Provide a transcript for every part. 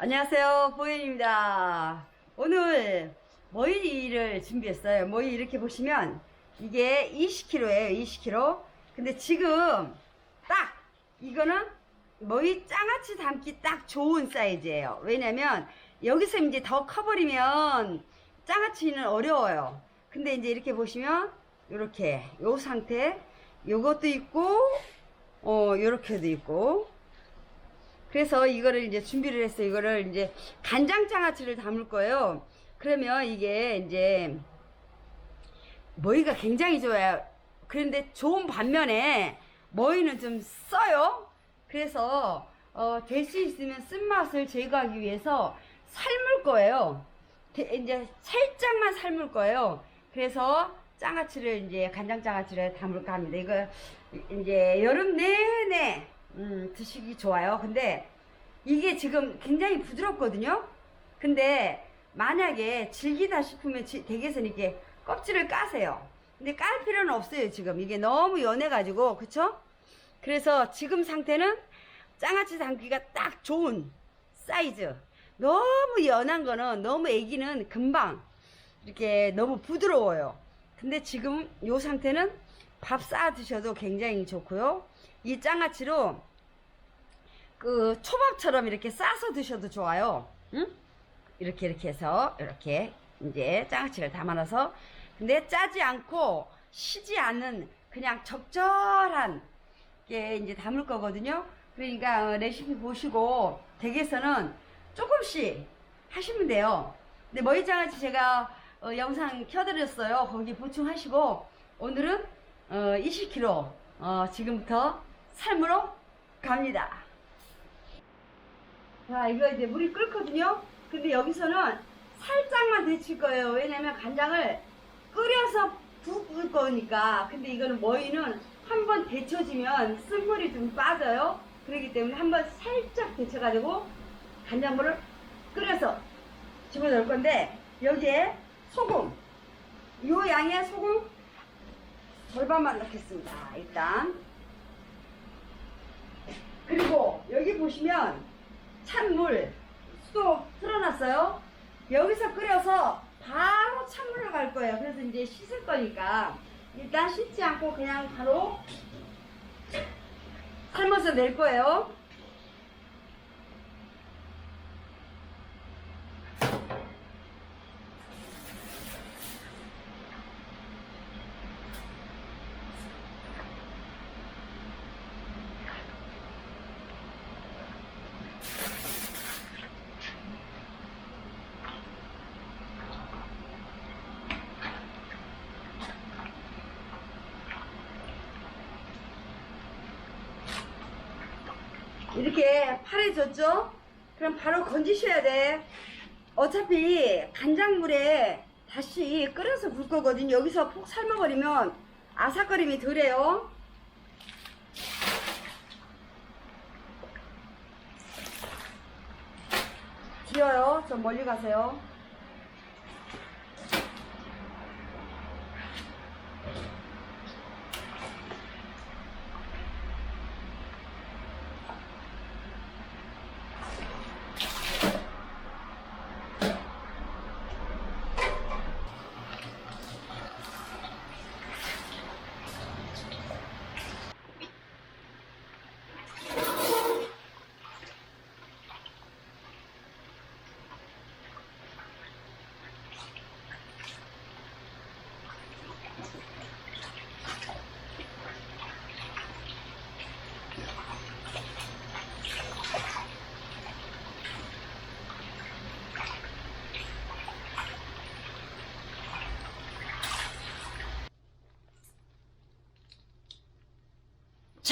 안녕하세요 보현입니다. 오늘 머위를 준비했어요? 머위 이렇게 보시면 이게 20kg예요 20kg 근데 지금 딱 이거는 머위 장아찌 담기 딱 좋은 사이즈예요. 왜냐면 여기서 이제 더 커버리면 장아찌는 어려워요. 근데 이제 이렇게 보시면 이렇게 요 상태 요것도 있고 어 요렇게도 있고 그래서 이거를 이제 준비를 했어요. 이거를 이제 간장 장아찌를 담을 거예요. 그러면 이게 이제 머리가 굉장히 좋아요. 그런데 좋은 반면에 머리는 좀 써요. 그래서 어, 될 수 있으면 쓴맛을 제거하기 위해서 삶을 거예요. 대- 이제 살짝만 삶을 거예요. 그래서 장아찌를 이제 간장 장아찌를 담을까 합니다. 이거 이제 여름 내내 음, 드시기 좋아요. 근데 이게 지금 굉장히 부드럽거든요. 근데 만약에 질기다 싶으면 지- 댁에서 이렇게 껍질을 까세요. 근데 깔 필요는 없어요. 지금 이게 너무 연해가지고 그쵸? 그래서 지금 상태는 장아찌 담기가 딱 좋은 사이즈. 너무 연한 거는 너무 애기는 금방 이렇게 너무 부드러워요. 근데 지금 요 상태는 밥 싸 드셔도 굉장히 좋고요. 이 장아찌로 그 초밥처럼 이렇게 싸서 드셔도 좋아요. 응? 이렇게 이렇게 해서 이렇게 이제 장아찌를 담아놔서 근데 짜지 않고 시지 않는 그냥 적절한 게 이제 담을 거거든요. 그러니까 어, 레시피 보시고 댁에서는 조금씩 하시면 돼요. 근데 머리 장아찌 제가 어, 영상 켜드렸어요. 거기 보충하시고 오늘은 어, 20kg 어, 지금부터 삶으러 갑니다. 자, 이거 이제 물이 끓거든요. 근데 여기서는 살짝만 데칠 거예요. 왜냐면 간장을 끓여서 붓을 거니까. 근데 이거는 머위는 한번 데쳐지면 쓴물이 좀 빠져요. 그렇기 때문에 한번 살짝 데쳐가지고 간장물을 끓여서 집어넣을 건데 여기에 소금 요 양의 소금 절반만 넣겠습니다. 일단 그리고 여기 보시면 찬물 수도 틀어놨어요. 여기서 끓여서 바로 찬물을 갈 거예요. 그래서 이제 씻을 거니까 일단 씻지 않고 그냥 바로 삶아서 낼 거예요. 이렇게 파래졌죠? 그럼 바로 건지셔야 돼. 어차피 간장물에 다시 끓여서 볼 거거든요. 여기서 푹 삶아버리면 아삭거림이 덜해요. 기어요. 좀 멀리 가세요.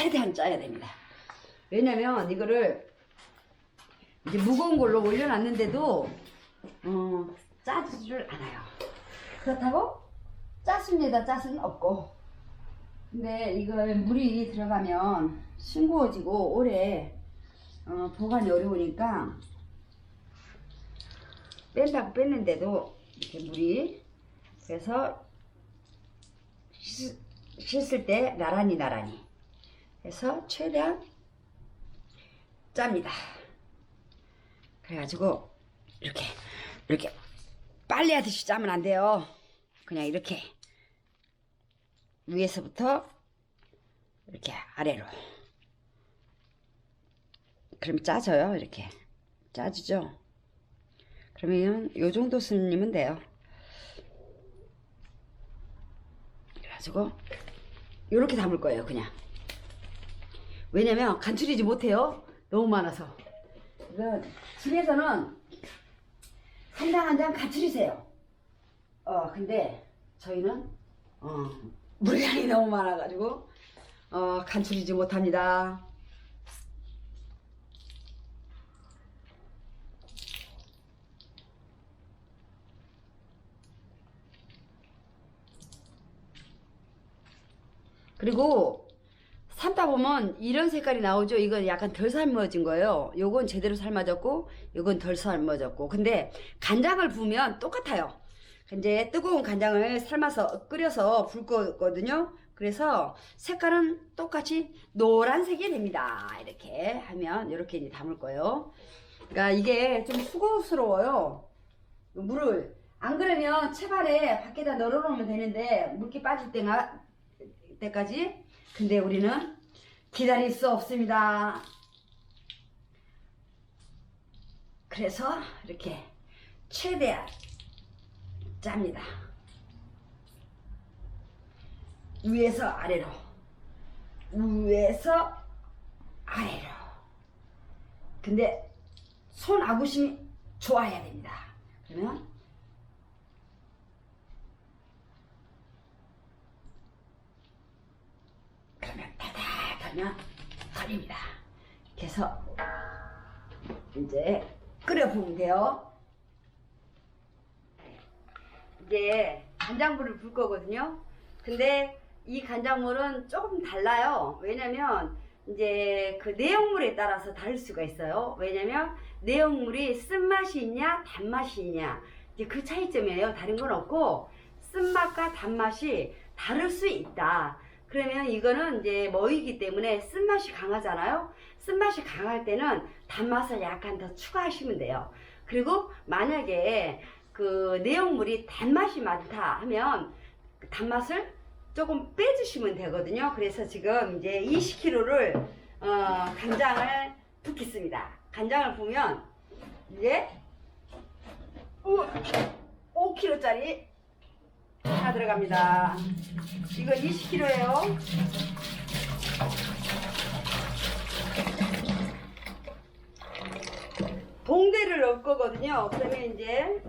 최대한 짜야 됩니다. 왜냐면 이거를 이제 무거운 걸로 올려놨는데도 어, 짜지를 않아요. 그렇다고 짜습니다. 짜수는 없고. 근데 이걸 물이 들어가면 싱거워지고 오래 어, 보관이 어려우니까 뺀다고 뺐는데도 이렇게 물이 그래서 씻, 씻을 때 나란히 나란히 해서 최대한 짭니다. 그래가지고 이렇게 이렇게 빨리 하듯이 짜면 안 돼요. 그냥 이렇게 위에서부터 이렇게 아래로. 그럼 짜져요. 이렇게 짜지죠. 그러면 요 정도 스님은 돼요. 그래가지고 요렇게 담을 거예요. 그냥. 왜냐면 간추리지 못해요. 너무 많아서. 이거 집에서는 한 장 한 장 간추리세요. 어 근데 저희는 어 물량이 너무 많아가지고 어 간추리지 못합니다. 그리고 삶다 보면 이런 색깔이 나오죠. 이건 약간 덜 삶아진 거예요. 요건 제대로 삶아졌고, 요건 덜 삶아졌고. 근데 간장을 부으면 똑같아요. 이제 뜨거운 간장을 삶아서 끓여서 불 거거든요. 그래서 색깔은 똑같이 노란색이 됩니다. 이렇게 하면 이렇게 이제 담을 거예요. 그러니까 이게 좀 수고스러워요. 물을 안 그러면 채반에 밖에다 널어놓으면 되는데 물기 빠질 때가 때까지 근데 우리는 기다릴 수 없습니다. 그래서 이렇게 최대한 짭니다. 위에서 아래로 위에서 아래로 근데 손 아구심이 좋아야 됩니다. 그러면 다다 하면 걸립니다. 그래서 이제 끓여 부으면 돼요. 이제 간장물을 불 거거든요. 근데 이 간장물은 조금 달라요. 왜냐면 이제 그 내용물에 따라서 다를 수가 있어요. 왜냐면 내용물이 쓴맛이 있냐 단맛이 있냐 이제 그 차이점이에요. 다른 건 없고 쓴맛과 단맛이 다를 수 있다. 그러면 이거는 이제 머이기 때문에 쓴맛이 강하잖아요. 쓴맛이 강할 때는 단맛을 약간 더 추가하시면 돼요. 그리고 만약에 그 내용물이 단맛이 많다 하면 그 단맛을 조금 빼주시면 되거든요. 그래서 지금 이제 20kg를 어, 간장을 붓겠습니다. 간장을 부으면 이제 5kg짜리 하나 들어갑니다. 이거 20kg예요. 동대를 넣을 거거든요. 그러면 이제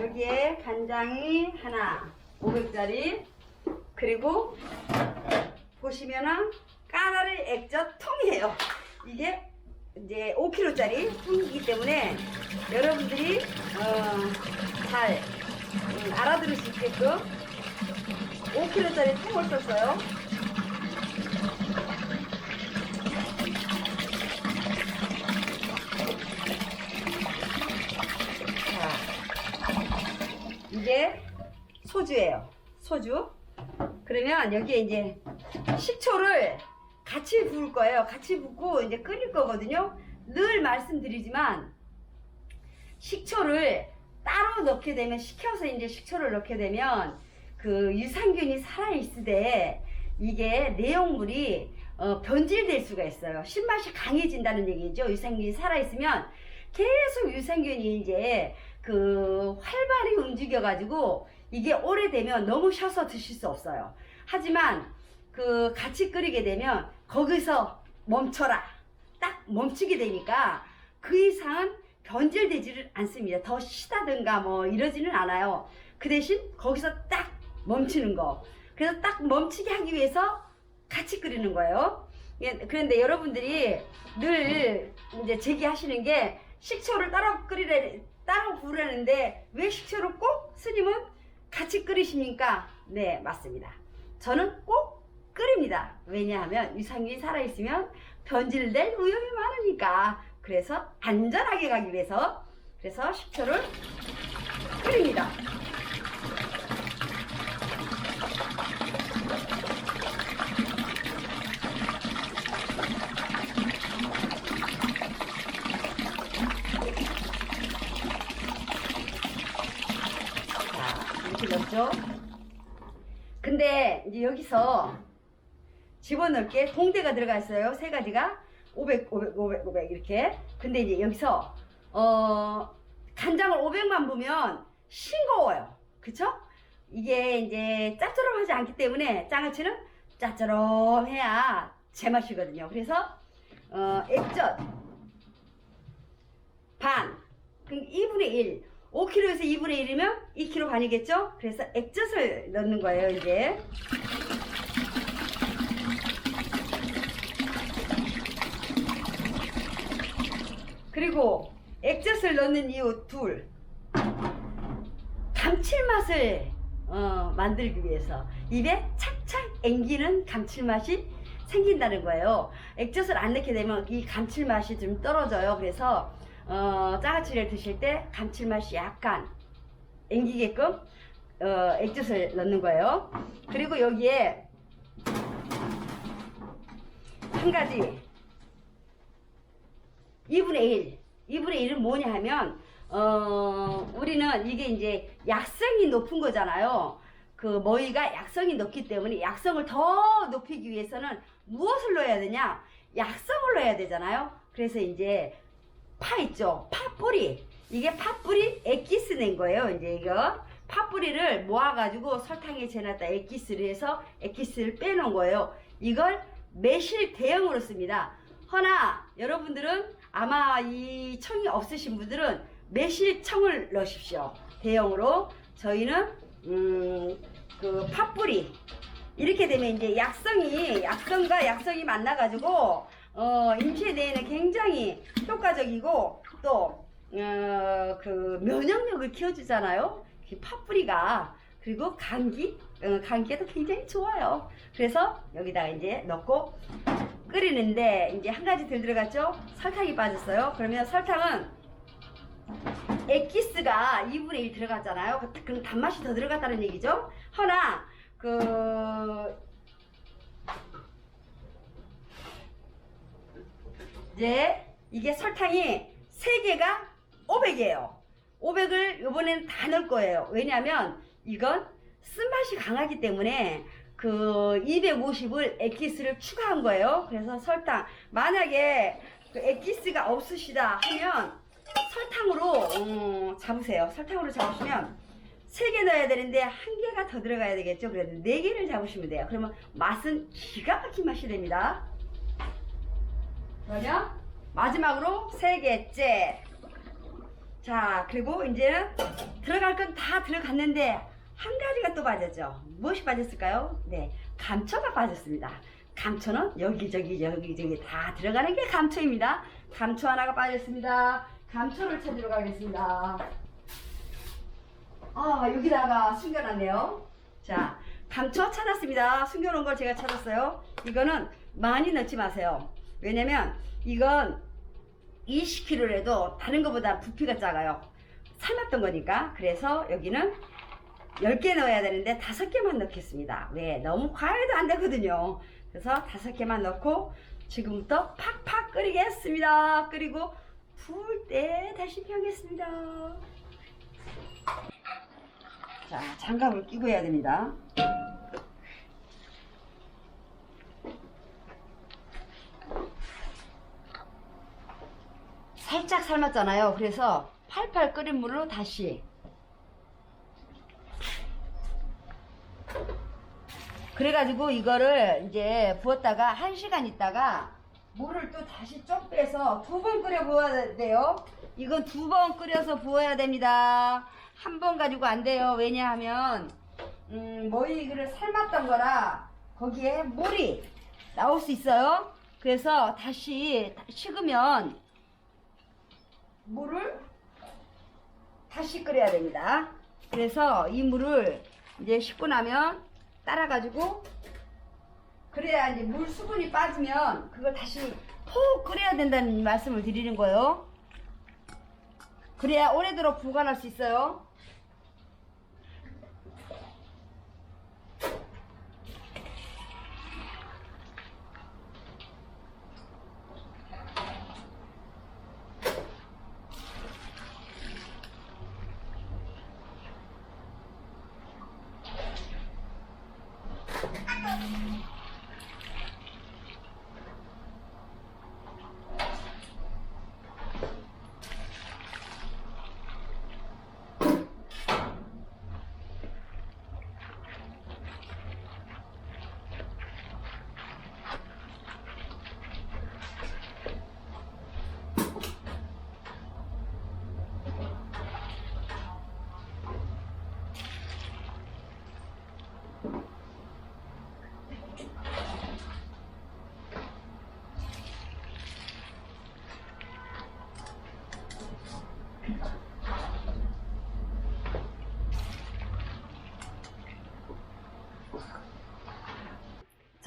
여기에 간장이 하나 500짜리 그리고 보시면은 까나리 액젓 통이에요. 이게 이제 5kg짜리 통이기 때문에 여러분들이 어, 잘 음, 알아들을 수 있게끔 5kg짜리 통을 썼어요. 자, 이게 소주예요. 소주. 그러면 여기에 이제 식초를 같이 부을 거예요. 같이 붓고 이제 끓일 거거든요. 늘 말씀드리지만 식초를 따로 넣게 되면 식혀서 이제 식초를 넣게 되면 그 유산균이 살아 있으되 이게 내용물이 어, 변질될 수가 있어요. 신맛이 강해진다는 얘기죠. 유산균이 살아 있으면 계속 유산균이 이제 그 활발히 움직여 가지고 이게 오래되면 너무 쉬어서 드실 수 없어요. 하지만 그 같이 끓이게 되면 거기서 멈춰라. 딱 멈추게 되니까 그 이상은 변질되지를 않습니다. 더 시다든가 뭐 이러지는 않아요. 그 대신 거기서 딱 멈추는 거. 그래서 딱 멈추게 하기 위해서 같이 끓이는 거예요. 예, 그런데 여러분들이 늘 이제 제기하시는 게 식초를 따로 끓이래, 따로 부르는데 왜 식초를 꼭 스님은 같이 끓이십니까? 네, 맞습니다. 저는 꼭 끓입니다. 왜냐하면 유산균이 살아있으면 변질될 위험이 많으니까. 그래서 안전하게 가기 위해서 그래서 식초를 끓입니다. 맞죠? 근데 이제 여기서 집어넣을 게 동대가 들어가 있어요. 세 가지가 500, 500, 500, 500 이렇게. 근데 이제 여기서 어 간장을 500만 부면 싱거워요. 그쵸? 이게 이제 짭조름하지 않기 때문에 장아찌는 짭조름해야 제맛이거든요. 그래서 어 액젓 반 그럼 2분의 1 5kg에서 2분의 1이면 2kg 반이겠죠? 그래서 액젓을 넣는 거예요 이제 그리고 액젓을 넣는 이유 둘 감칠맛을 어, 만들기 위해서 입에 착착 앵기는 감칠맛이 생긴다는 거예요. 액젓을 안 넣게 되면 이 감칠맛이 좀 떨어져요. 그래서 어, 짜가치를 드실 때 감칠맛이 약간 앵기게끔 어, 액젓을 넣는 거예요. 그리고 여기에 한 가지 2분의 1. 2분의 1은 뭐냐 하면, 어, 우리는 이게 이제 약성이 높은 거잖아요. 그 머위가 약성이 높기 때문에 약성을 더 높이기 위해서는 무엇을 넣어야 되냐? 약성을 넣어야 되잖아요. 그래서 이제 파 있죠? 파뿌리. 이게 파뿌리 액기스 낸 거예요. 이제 이거. 파뿌리를 모아가지고 설탕에 재놨다 액기스를 해서 액기스를 빼놓은 거예요. 이걸 매실 대형으로 씁니다. 허나 여러분들은 아마 이 청이 없으신 분들은 매실청을 넣으십시오. 대형으로. 저희는 음, 그 팥뿌리 이렇게 되면 이제 약성이 약성과 약성이 만나가지고 어, 임시에 대해는 굉장히 효과적이고 또 어, 그 면역력을 키워주잖아요. 이 팥뿌리가 그리고 감기 어, 감기에도 굉장히 좋아요. 그래서 여기다가 이제 넣고 끓이는데 이제 한 가지 더 들어갔죠? 설탕이 빠졌어요. 그러면 설탕은 액기스가 2분의 1 들어갔잖아요. 그- 그럼 단맛이 더 들어갔다는 얘기죠. 허나 그 이제 이게 설탕이 3개가 500이에요. 500을 이번에는 다 넣을 거예요. 왜냐하면 이건 쓴맛이 강하기 때문에 그 250을 액기스를 추가한 거예요. 그래서 설탕 만약에 그 액기스가 없으시다 하면 설탕으로 음, 잡으세요. 설탕으로 잡으시면 3개 넣어야 되는데 한 개가 더 들어가야 되겠죠. 그래서 4개를 잡으시면 돼요. 그러면 맛은 기가 막힌 맛이 됩니다. 그러면 마지막으로 세 개째. 자, 그리고 이제는 들어갈 건 다 들어갔는데 한 가지가 또 빠졌죠. 무엇이 빠졌을까요? 네, 감초가 빠졌습니다. 감초는 여기저기 여기저기 다 들어가는 게 감초입니다. 감초 하나가 빠졌습니다. 감초를 찾으러 가겠습니다. 아, 여기다가 숨겨놨네요. 자, 감초 찾았습니다. 숨겨놓은 걸 제가 찾았어요. 이거는 많이 넣지 마세요. 왜냐면 이건 20kg라도 다른 것보다 부피가 작아요. 삶았던 거니까. 그래서 여기는 10개 넣어야 되는데 5개만 넣겠습니다. 왜? 너무 과해도 안 되거든요. 그래서 5개만 넣고 지금부터 팍팍 끓이겠습니다. 끓이고 부을 때 다시 펴겠습니다. 자, 장갑을 끼고 해야 됩니다. 살짝 삶았잖아요. 그래서 팔팔 끓인 물로 다시 그래가지고 이거를 이제 부었다가 한 시간 있다가 물을 또 다시 쪽 빼서 두 번 끓여 부어야 돼요. 이건 두 번 끓여서 부어야 됩니다. 한 번 가지고 안 돼요. 왜냐하면 음, 머위를 삶았던 거라 거기에 물이 나올 수 있어요. 그래서 다시 식으면 물을 다시 끓여야 됩니다. 그래서 이 물을 이제 식고 나면 따라가지고 그래야 이제 물 수분이 빠지면 그걸 다시 푹 끓여야 된다는 말씀을 드리는 거예요. 그래야 오래도록 보관할 수 있어요. Yeah.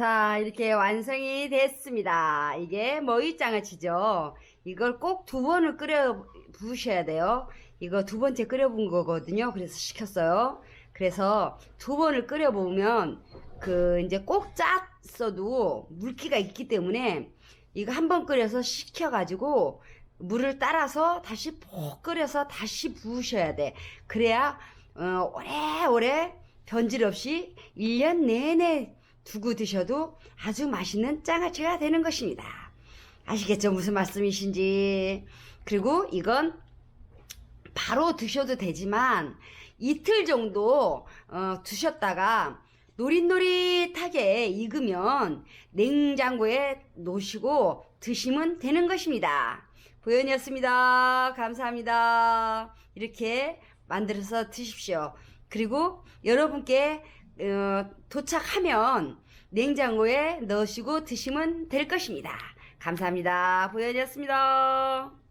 자, 이렇게 완성이 됐습니다. 이게 머위장아찌죠. 이걸 꼭 두 번을 끓여 부으셔야 돼요. 이거 두 번째 끓여 부은 거거든요. 그래서 시켰어요. 그래서 두 번을 끓여 부으면 그 이제 꼭 짰어도 물기가 있기 때문에 이거 한 번 끓여서 식혀 가지고 물을 따라서 다시 푹 끓여서 다시 부으셔야 돼. 그래야 어, 오래오래 변질 없이 1년 내내 두고 드셔도 아주 맛있는 장아찌가 되는 것입니다. 아시겠죠? 무슨 말씀이신지. 그리고 이건 바로 드셔도 되지만 이틀 정도 어, 두셨다가 노릿노릿하게 익으면 냉장고에 놓으시고 드시면 되는 것입니다. 보현이었습니다. 감사합니다. 이렇게 만들어서 드십시오. 그리고 여러분께 어, 도착하면 냉장고에 넣으시고 드시면 될 것입니다. 감사합니다. 보현이었습니다.